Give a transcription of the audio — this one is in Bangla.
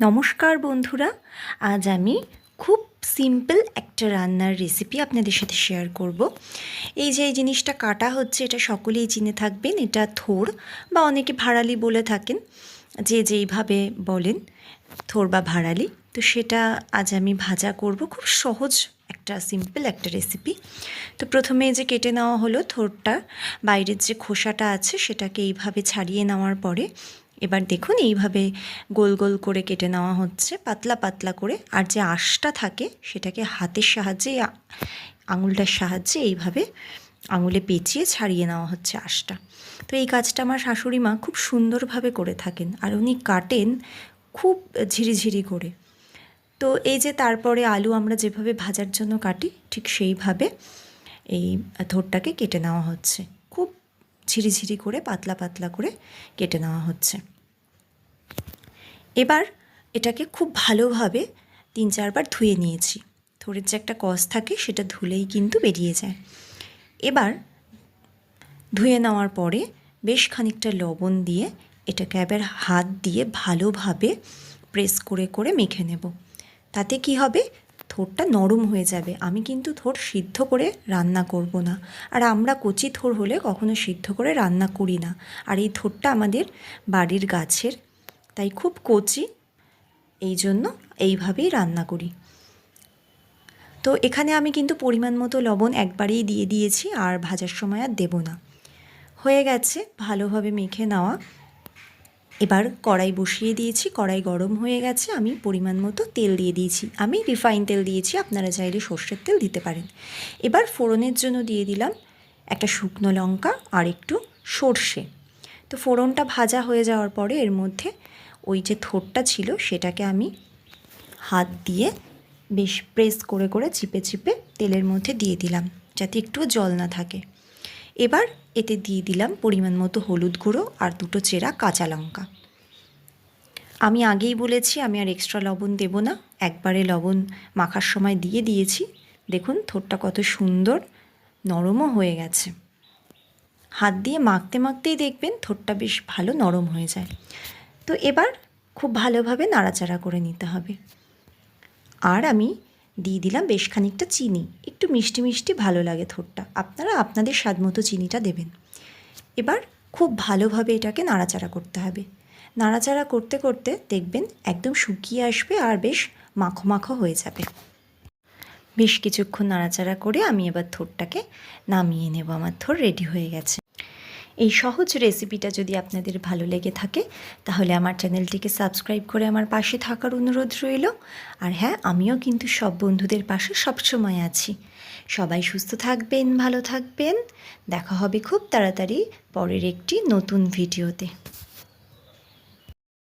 নমস্কার বন্ধুরা, আজ আমি খুব সিম্পল একটা রান্নার রেসিপি আপনাদের সাথে শেয়ার করব। এই যে এই জিনিসটা কাটা হচ্ছে, এটা সকলেই চিনে থাকবেন, এটা থোর বা অনেকে ভাড়ালি বলে থাকেন, যে যেইভাবে বলেন, থোর বা ভাড়ালি। তো সেটা আজ আমি ভাজা করব, খুব সহজ একটা সিম্পল একটা রেসিপি তো প্রথমে যে কেটে নেওয়া হলো থোরটা, বাইরের যে খোসাটা আছে, সেটাকে এইভাবে ছাড়িয়ে নেওয়ার পরে এবার দেখুন এইভাবে গোল গোল করে কেটে নেওয়া হচ্ছে, পাতলা পাতলা করে। আর যে আঁশটা থাকে সেটাকে হাতের সাহায্যে, আঙুলটার সাহায্যে এইভাবে আঙুলে পেঁচিয়ে ছাড়িয়ে নেওয়া হচ্ছে আঁশটা। তো এই কাজটা আমার শাশুড়ি মা খুব সুন্দরভাবে করে থাকেন আর উনি কাটেন খুব ঝিরিঝিরি করে। তো এই যে তারপরে আলু আমরা যেভাবে ভাজার জন্য কাটি, ঠিক সেইভাবে এই থোরটাকে কেটে নেওয়া হচ্ছে। খুব ঝিরিঝিরি করে, পাতলা পাতলা করে কেটে নেওয়া হচ্ছে। এবার এটাকে খুব ভালোভাবে তিন চারবার ধুয়ে নিয়েছি। থোড়ের যে একটা কস থাকে সেটা ধুলেই কিন্তু বেরিয়ে যায়। এবার ধুয়ে নেওয়ার পরে বেশ খানিকটা লবণ দিয়ে এটাকে এবার হাত দিয়ে ভালোভাবে প্রেস করে করে মেখে নেব। তাতে কি হবে? থোরটা নরম হয়ে যাবে। আমি কিন্তু থোর সিদ্ধ করে রান্না করব না। আর আমরা কচি থোর হলে কখনো সিদ্ধ করে রান্না করি না। আর এই থোরটা আমাদের বাড়ির গাছের তাই খুব কচি। এই জন্য এইভাবেই রান্না করি। তো এখানে আমি কিন্তু পরিমাণ মতো লবণ একবারেই দিয়ে দিয়েছি, আর ভাজার সময় আর দেবো না। হয়ে গেছে, ভালোভাবে মেখে নেওয়া। এবার কড়াই বসিয়ে দিয়েছি, কড়াই গরম হয়ে গেছে, আমি পরিমাণ মতো তেল দিয়ে দিয়েছি। আমি রিফাইন তেল দিয়েছি, আপনারা চাইলে সর্ষের তেল দিতে পারেন। এবার ফোড়নের জন্য দিয়ে দিলাম একটা শুকনো লঙ্কা আর একটু সর্ষে। তো ফোড়নটা ভাজা হয়ে যাওয়ার পরে এর মধ্যে ওই যে থোরটা ছিল সেটাকে আমি হাত দিয়ে বেশ প্রেস করে করে চিপে চিপে তেলের মধ্যে দিয়ে দিলাম, যাতে একটু জল না থাকে। এবার এতে দিয়ে দিলাম পরিমাণ মতো হলুদ গুঁড়ো আর দুটো চেরা কাঁচা লঙ্কা। আমি আগেই বলেছি আমি আর এক্সট্রা লবণ দেব না, একবারে লবণ মাখার সময় দিয়ে দিয়েছি। দেখুন থোরটা কত সুন্দর, নরমও হয়ে গেছে। হাত দিয়ে মাখতে মাখতেই দেখবেন থোরটা বেশ ভালো নরম হয়ে যায়। তো এবার খুব ভালোভাবে নাড়াচাড়া করে নিতে হবে। আর আমি দিয়ে দিলাম বেশ খানিকটা চিনি। একটু মিষ্টি মিষ্টি ভালো লাগে থোরটা আপনারা আপনাদের স্বাদ মতো চিনিটা দেবেন। এবার খুব ভালোভাবে এটাকে নাড়াচাড়া করতে হবে। নাড়াচাড়া করতে করতে দেখবেন একদম শুকিয়ে আসবে আর বেশ মাখো মাখো হয়ে যাবে। বেশ কিছুক্ষণ নাড়াচাড়া করে আমি এবার থোরটাকে নামিয়ে নেব। আমার থোর রেডি হয়ে গেছে। এই সহজ রেসিপিটা যদি আপনাদের ভালো লেগে থাকে, তাহলে আমার চ্যানেলটিকে সাবস্ক্রাইব করে আমার পাশে থাকার অনুরোধ রইল। আর হ্যাঁ আমিও কিন্তু সব বন্ধুদের পাশে সবসময় আছি। সবাই সুস্থ থাকবেন, ভালো থাকবেন। দেখা হবে খুব তাড়াতাড়ি পরের একটি নতুন ভিডিওতে